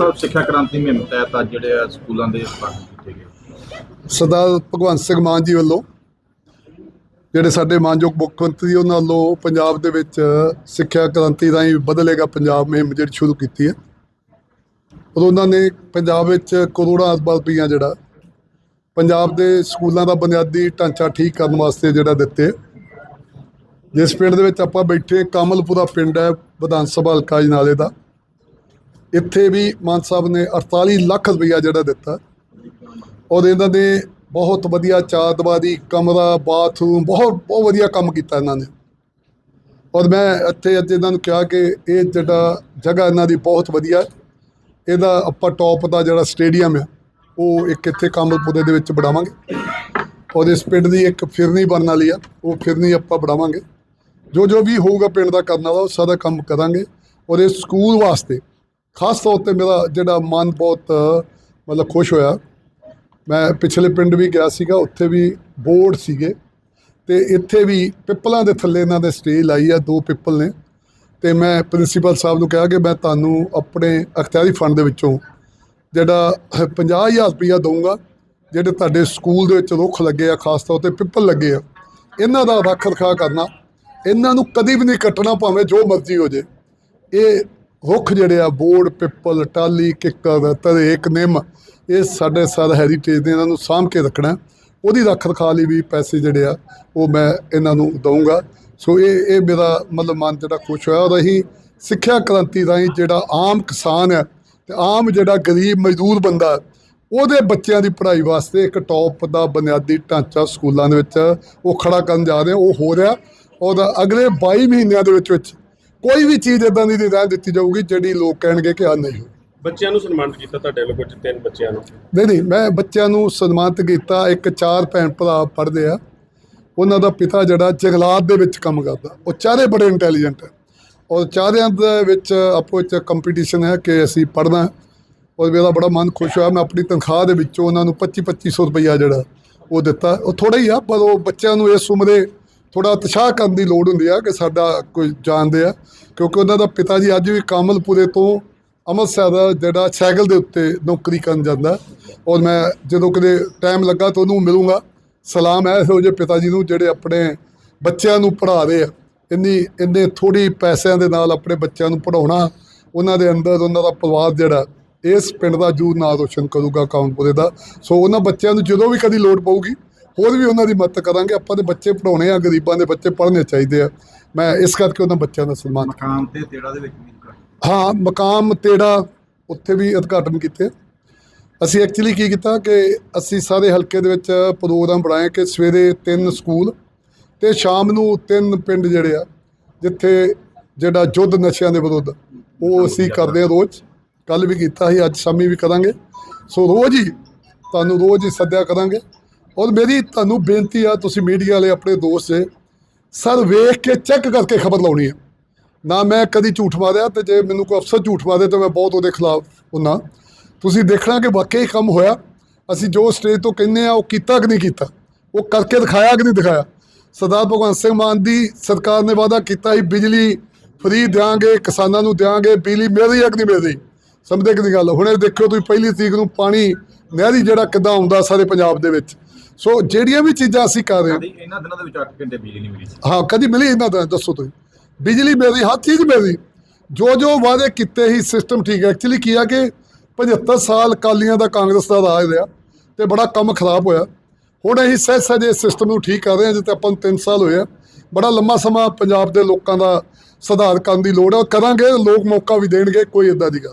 ਸਾਹਿਬ, ਸਿੱਖਿਆ ਕ੍ਰਾਂਤੀ ਮੁਹਿੰਮ ਤਹਿਤ ਅੱਜ ਜਿਹੜੇ ਆ ਸਕੂਲਾਂ ਦੇ ਸਥਾਪਨ ਕੀਤੇ ਗਏ। ਸਰਦਾਰ ਭਗਵੰਤ ਸਿੰਘ ਮਾਨ ਜੀ ਵੱਲੋਂ ਜਿਹੜੇ ਸਾਡੇ ਮਾਨਯੋਗ ਮੁੱਖ ਮੰਤਰੀ, ਉਹਨਾਂ ਵੱਲੋਂ ਪੰਜਾਬ ਦੇ ਵਿੱਚ ਸਿੱਖਿਆ ਕ੍ਰਾਂਤੀ ਰਾਹੀਂ ਬਦਲੇਗਾ ਪੰਜਾਬ ਮੁਹਿੰਮ ਜਿਹੜੀ ਸ਼ੁਰੂ ਕੀਤੀ ਹੈ। ਉਦੋਂ ਉਹਨਾਂ ਨੇ ਪੰਜਾਬ ਵਿੱਚ ਕਰੋੜਾਂ ਅਰਬਾਂ ਰੁਪਈਆ ਜਿਹੜਾ ਪੰਜਾਬ ਦੇ ਸਕੂਲਾਂ ਦਾ ਬੁਨਿਆਦੀ ਢਾਂਚਾ ਠੀਕ ਕਰਨ ਵਾਸਤੇ ਜਿਹੜਾ ਦਿੱਤੇ। ਜਿਸ ਪਿੰਡ ਦੇ ਵਿੱਚ ਆਪਾਂ ਬੈਠੇ ਕਮਲਪੁਰਾ ਪਿੰਡ ਹੈ, ਵਿਧਾਨ ਸਭਾ ਹਲਕਾ ਅਜਨਾਲੇ ਦਾ। ਇੱਥੇ ਵੀ ਮਾਨ ਸਾਹਿਬ ਨੇ 48 ਲੱਖ ਰੁਪਈਆ ਜਿਹੜਾ ਦਿੱਤਾ। ਔਰ ਇਹਨਾਂ ਨੇ ਬਹੁਤ ਵਧੀਆ ਚਾਰ ਕਮਰਾ, ਬਾਥਰੂਮ, ਬਹੁਤ ਬਹੁਤ ਵਧੀਆ ਕੰਮ ਕੀਤਾ ਇਹਨਾਂ ਨੇ। ਔਰ ਮੈਂ ਇੱਥੇ ਅੱਜ ਇਹਨਾਂ ਨੂੰ ਕਿਹਾ ਕਿ ਇਹ ਜਿਹੜਾ ਜਗ੍ਹਾ ਇਹਨਾਂ ਦੀ ਬਹੁਤ ਵਧੀਆ ਇਹਦਾ ਆਪਾਂ ਟੌਪ ਦਾ ਜਿਹੜਾ ਸਟੇਡੀਅਮ ਹੈ, ਉਹ ਇੱਕ ਇੱਥੇ ਕਾਮਲਪੁਰੇ ਦੇ ਵਿੱਚ ਬਣਾਵਾਂਗੇ। ਔਰ ਇਸ ਪਿੰਡ ਦੀ ਇੱਕ ਫਿਰਨੀ ਬਣਨ ਵਾਲੀ ਆ, ਉਹ ਫਿਰਨੀ ਆਪਾਂ ਬਣਾਵਾਂਗੇ। ਜੋ ਜੋ ਵੀ ਹੋਊਗਾ ਪਿੰਡ ਦਾ ਕਰਨ ਵਾਲਾ ਉਹ ਸਾਰਾ ਕੰਮ ਕਰਾਂਗੇ। ਔਰ ਇਸ ਸਕੂਲ ਵਾਸਤੇ ਖਾਸ ਤੌਰ ਤੇ ਮੇਰਾ ਜਿਹੜਾ ਮਨ ਬਹੁਤ, ਮਤਲਬ ਖੁਸ਼ ਹੋਇਆ। ਮੈਂ ਪਿਛਲੇ ਪਿੰਡ ਵੀ ਗਿਆ ਸੀਗਾ, ਉੱਥੇ ਵੀ ਬੋਰਡ ਸੀਗੇ। ਤੇ ਇੱਥੇ ਵੀ ਪਿੱਪਲਾਂ ਦੇ ਥੱਲੇ ਇਹਨਾਂ ਦੇ ਸਟੇਜ ਲਾਈ ਆ, ਦੋ ਪਿੱਪਲ ਨੇ। ਤੇ ਮੈਂ ਪ੍ਰਿੰਸੀਪਲ ਸਾਹਿਬ ਨੂੰ ਕਿਹਾ ਕਿ ਮੈਂ ਤੁਹਾਨੂੰ ਆਪਣੇ ਅਖਤਿਆਰੀ ਫੰਡ ਦੇ ਵਿੱਚੋਂ ਜਿਹੜਾ 50000 ਰੁਪਇਆ ਦਊਂਗਾ, ਜਿਹੜੇ ਤੁਹਾਡੇ ਸਕੂਲ ਦੇ ਵਿੱਚ ਰੁੱਖ ਲੱਗੇ ਆ, ਖਾਸ ਤੌਰ ਤੇ ਪਿੱਪਲ ਲੱਗੇ ਆ। ਇਹਨਾਂ ਦਾ ਰੱਖ ਰਖਾਅ ਕਰਨਾ। ਇਹਨਾਂ ਨੂੰ ਕਦੀ ਵੀ ਨਹੀਂ ਕੱਟਣਾ ਭਾਵੇਂ ਜੋ ਮਰਜ਼ੀ ਹੋ ਜੇ ਇਹ ਰੁੱਖ ਜਿਹੜੇ ਆ ਬੋਰਡ ਪਿੱਪਲ ਟਾਲੀ ਕਿੱਕਰ ਤਰੇਕ ਨਿੰਮ, ਇਹ ਸਾਡੇ ਸਾਰਾ ਹੈਰੀਟੇਜ ਨੇ ਇਹਨਾਂ ਨੂੰ ਸਾਂਭ ਕੇ ਰੱਖਣਾ। ਉਹਦੀ ਰੱਖ ਰਖਾ ਲਈ ਵੀ ਪੈਸੇ ਜਿਹੜੇ ਆ, ਉਹ ਮੈਂ ਇਹਨਾਂ ਨੂੰ ਦਊਂਗਾ। ਸੋ ਇਹ ਇਹ ਮੇਰਾ ਮਤਲਬ ਮਨ ਜਿਹੜਾ ਖੁਸ਼ ਹੋਇਆ। ਔਰ ਅਸੀਂ ਸਿੱਖਿਆ ਕ੍ਰਾਂਤੀ ਰਾਹੀਂ ਜਿਹੜਾ ਆਮ ਕਿਸਾਨ ਹੈ ਤੇ ਆਮ ਜਿਹੜਾ ਗਰੀਬ ਮਜ਼ਦੂਰ ਬੰਦਾ, ਉਹਦੇ ਬੱਚਿਆਂ ਦੀ ਪੜ੍ਹਾਈ ਵਾਸਤੇ ਇੱਕ ਟੌਪ ਦਾ ਬੁਨਿਆਦੀ ਢਾਂਚਾ ਸਕੂਲਾਂ ਦੇ ਵਿੱਚ ਉਹ ਖੜਾ ਕਰਨ ਜਾ ਰਹੇ, ਉਹ ਹੋ ਰਿਹਾ। ਔਰ ਅਗਲੇ 22 ਮਹੀਨਿਆਂ ਦੇ ਵਿੱਚ ਵਿੱਚ ਕੋਈ ਵੀ ਚੀਜ਼ ਇਦਾਂ ਦੀ ਨਹੀਂ ਰਹਿਣ ਦਿੱਤੀ ਜਾਊਗੀ ਜਿਹੜੀ ਲੋਕ ਕਹਿਣਗੇ ਕਿ ਆ ਨਹੀਂ ਹੋਈ। ਬੱਚਿਆਂ ਨੂੰ ਸਨਮਾਨਿਤ ਕੀਤਾ ਤੁਹਾਡੇ ਵੱਲੋਂ ਕੁਝ ਤਿੰਨ ਬੱਚਿਆਂ ਨੂੰ? ਨਹੀਂ ਨਹੀਂ ਮੈਂ ਬੱਚਿਆਂ ਨੂੰ ਸਨਮਾਨਿਤ ਕੀਤਾ। ਇੱਕ ਚਾਰ ਭੈਣ ਭਰਾ ਪੜ੍ਹਦੇ ਆ। ਉਹਨਾਂ ਦਾ ਪਿਤਾ ਜਿਹੜਾ ਜੰਗਲਾਤ ਦੇ ਵਿੱਚ ਕੰਮ ਕਰਦਾ। ਉਹ ਚਾਰੇ ਬੜੇ ਇੰਟੈਲੀਜੈਂਟ ਹੈ ਔਰ ਚਾਰਿਆਂ ਦੇ ਵਿੱਚ ਆਪੋ ਵਿੱਚ ਕੰਪੀਟੀਸ਼ਨ ਹੈ ਕਿ ਅਸੀਂ ਪੜ੍ਹਨਾ। ਔਰ ਮੇਰਾ ਬੜਾ ਮਨ ਖੁਸ਼ ਹੋਇਆ। ਮੈਂ ਆਪਣੀ ਤਨਖਾਹ ਦੇ ਵਿੱਚੋਂ ਉਹਨਾਂ ਨੂੰ 25 2500 ਰੁਪਈਆ ਜਿਹੜਾ ਉਹ ਦਿੱਤਾ। ਉਹ ਥੋੜਾ ਹੀ ਆ ਪਰ ਉਹ ਬੱਚਿਆਂ ਨੂੰ ਇਸ ਉਮਰੇ ਥੋੜਾ ਉਤਸ਼ਾਹ ਕਰਨ ਦੀ ਲੋੜ ਹੁੰਦੀ ਆ ਕਿ ਸਾਡਾ ਕੋਈ ਜਾਣਦੇ ਆ, ਕਿਉਂਕਿ ਉਹਨਾਂ ਦਾ ਪਿਤਾ ਜੀ ਅੱਜ ਵੀ ਕਾਮਲਪੁਰੇ ਤੋਂ ਅੰਮ੍ਰਿਤਸਰ ਦਾ ਜਿਹੜਾ ਸਾਈਕਲ ਦੇ ਉੱਤੇ ਨੌਕਰੀ ਕਰਨ ਜਾਂਦਾ। ਔਰ ਮੈਂ ਜਦੋਂ ਕਦੇ ਟਾਈਮ ਲੱਗਾ ਤਾਂ ਉਹਨੂੰ ਮਿਲੂੰਗਾ। ਸਲਾਮ ਹੈ, ਇਹੋ ਜਿਹੇ ਪਿਤਾ ਜੀ ਨੂੰ ਜਿਹੜੇ ਆਪਣੇ ਬੱਚਿਆਂ ਨੂੰ ਪੜ੍ਹਾ ਰਹੇ ਆ। ਇੰਨੀ, ਇੰਨੇ ਥੋੜੀ ਪੈਸਿਆਂ ਦੇ ਨਾਲ ਆਪਣੇ ਬੱਚਿਆਂ ਨੂੰ ਪੜਾਉਣਾ ਉਹਨਾਂ ਦੇ ਅੰਦਰ ਉਹਨਾਂ ਦਾ ਪਰਿਵਾਰ ਜਿਹੜਾ, ਇਸ ਪਿੰਡ ਦਾ ਜੂ ਨਾਂ ਰੋਸ਼ਨ ਕਰੂਗਾ ਕਾਉਂਪੁਰੇ ਦਾ। ਸੋ ਉਹਨਾਂ ਬੱਚਿਆਂ ਨੂੰ ਜਦੋਂ ਵੀ ਕਦੀ ਲੋੜ ਪਊਗੀ ਹੋਰ ਵੀ ਉਹਨਾਂ ਦੀ ਮਦਦ ਕਰਾਂਗੇ। ਆਪਾਂ ਦੇ ਬੱਚੇ ਪੜਾਉਣੇ ਆ ਗਰੀਬਾਂ ਦੇ ਬੱਚੇ ਪੜ੍ਹਨੇ ਚਾਹੀਦੇ ਆ। ਮੈਂ ਇਸ ਕਰਕੇ ਉਹਨਾਂ ਬੱਚਿਆਂ ਦਾ ਸਨਮਾਨ ਮਕਾਨ ਤੇ ਤੇੜਾ ਦੇ ਵਿੱਚ ਵੀ ਹਾਂ ਮਕਾਮ ਤੇੜਾ ਉੱਥੇ ਵੀ ਉਦਘਾਟਨ ਕੀਤੇ। ਅਸੀਂ ਐਕਚੁਅਲੀ ਕੀ ਕੀਤਾ ਕਿ ਅਸੀਂ ਸਾਰੇ ਹਲਕੇ ਦੇ ਵਿੱਚ ਪ੍ਰੋਗਰਾਮ ਬਣਾਏ ਕਿ ਸਵੇਰੇ ਤਿੰਨ ਸਕੂਲ ਤੇ ਸ਼ਾਮ ਨੂੰ ਤਿੰਨ ਪਿੰਡ ਜਿਹੜੇ ਆ ਜਿੱਥੇ ਜਿਹੜਾ ਜੁੱਧ ਨਸ਼ਿਆਂ ਦੇ ਵਿਰੁੱਧ ਉਹ ਅਸੀਂ ਕਰਦੇ ਆ ਰੋਜ਼। ਕੱਲ ਵੀ ਕੀਤਾ ਸੀ ਅੱਜ ਸ਼ਾਮੀ ਵੀ ਕਰਾਂਗੇ। ਸੋ ਰੋਜ਼ ਹੀ ਤੁਹਾਨੂੰ ਰੋਜ਼ ਹੀ ਸੱਦਿਆ ਕਰਾਂਗੇ। ਔਰ ਮੇਰੀ ਤੁਹਾਨੂੰ ਬੇਨਤੀ ਆ, ਤੁਸੀਂ ਮੀਡੀਆ ਵਾਲੇ ਆਪਣੇ ਦੋਸਤ ਜੇ, ਸਰ ਵੇਖ ਕੇ ਚੈੱਕ ਕਰਕੇ ਖਬਰ ਲਾਉਣੀ ਹੈ। ਨਾ ਮੈਂ ਕਦੀ ਝੂਠ ਮਾਰਿਆ ਤੇ ਜੇ ਮੈਨੂੰ ਕੋਈ ਅਫਸਰ ਝੂਠ ਮਾਰੇ ਤਾਂ ਮੈਂ ਬਹੁਤ ਉਹਦੇ ਖਿਲਾਫ ਹੁੰਨਾ। ਤੁਸੀਂ ਦੇਖਣਾ ਕਿ ਵਾਕਈ ਕੰਮ ਹੋਇਆ। ਅਸੀਂ ਜੋ ਸਟੇਜ ਤੋਂ ਕਹਿੰਦੇ ਆ, ਉਹ ਕੀਤਾ ਕਿ ਨਹੀਂ ਕੀਤਾ? ਉਹ ਕਰਕੇ ਦਿਖਾਇਆ ਕਿ ਨਹੀਂ ਦਿਖਾਇਆ? ਸਰਦਾਰ ਭਗਵੰਤ ਸਿੰਘ ਮਾਨ ਦੀ ਸਰਕਾਰ ਨੇ ਵਾਅਦਾ ਕੀਤਾ ਸੀ, ਬਿਜਲੀ ਫਰੀ ਦਿਆਂਗੇ, ਕਿਸਾਨਾਂ ਨੂੰ ਦਿਆਂਗੇ, ਬਿਜਲੀ ਮਿਲ ਰਹੀ ਹੈ ਕਿ ਨਹੀਂ ਮਿਲ ਰਹੀ ਸਮਝਦੇ ਕਿ ਨਹੀਂ ਗੱਲ? ਹੁਣੇ ਦੇਖਿਓ ਤੁਸੀਂ, ਪਹਿਲੀ ਤਰੀਕ ਨੂੰ ਪਾਣੀ ਨਹਿਰੀ ਜਿਹੜਾ ਕਿੱਦਾਂ ਆਉਂਦਾ ਸਾਰੇ ਪੰਜਾਬ ਦੇ ਵਿੱਚ। ਸੋ ਜਿਹੜੀਆਂ ਵੀ ਚੀਜ਼ਾਂ ਅਸੀਂ ਕਰ ਰਹੇ ਹਾਂ ਕਦੀ ਇਹਨਾਂ ਦਿਨਾਂ ਦੇ ਵਿੱਚ 8 ਘੰਟੇ ਬਿਜਲੀ ਨਹੀਂ ਮਿਲੀ ਸੀ। ਹਾਂ ਕਦੀ ਮਿਲੀ ਇਹਨਾਂ ਦਾ ਦੱਸੋ ਤੁਸੀਂ। ਬਿਜਲੀ ਮਿਲਦੀ ਹਰ ਚੀਜ਼ ਮਿਲਦੀ। ਜੋ ਜੋ ਵਾਅਦੇ ਕੀਤੇ ਹੀ ਸਿਸਟਮ ਠੀਕ ਹੈ। ਐਕਚੁਅਲੀ ਕੀ ਆ ਕਿ 75 ਸਾਲ ਕਾਲੀਆਂ ਦਾ ਕਾਂਗਰਸ ਦਾ ਰਾਜ ਰਿਹਾ ਤੇ ਬੜਾ ਕੰਮ ਖਰਾਬ ਹੋਇਆ। ਹੁਣ ਅਸੀਂ ਸਹਿਜ ਸਹਿਜ ਇਸ ਸਿਸਟਮ ਨੂੰ ਠੀਕ ਕਰ ਰਹੇ ਹਾਂ ਜਿੱਤੇ ਆਪਾਂ ਨੂੰ 3 ਸਾਲ ਹੋਏ ਆ। ਬੜਾ ਲੰਮਾ ਸਮਾਂ ਪੰਜਾਬ ਦੇ ਲੋਕਾਂ ਦਾ ਸੁਧਾਰ ਕਰਨ ਦੀ ਲੋੜ ਹੈ। ਕਰਾਂਗੇ ਲੋਕ ਮੌਕਾ ਵੀ ਦੇਣਗੇ ਕੋਈ ਇਦਾਂ ਦੀ ਗੱਲ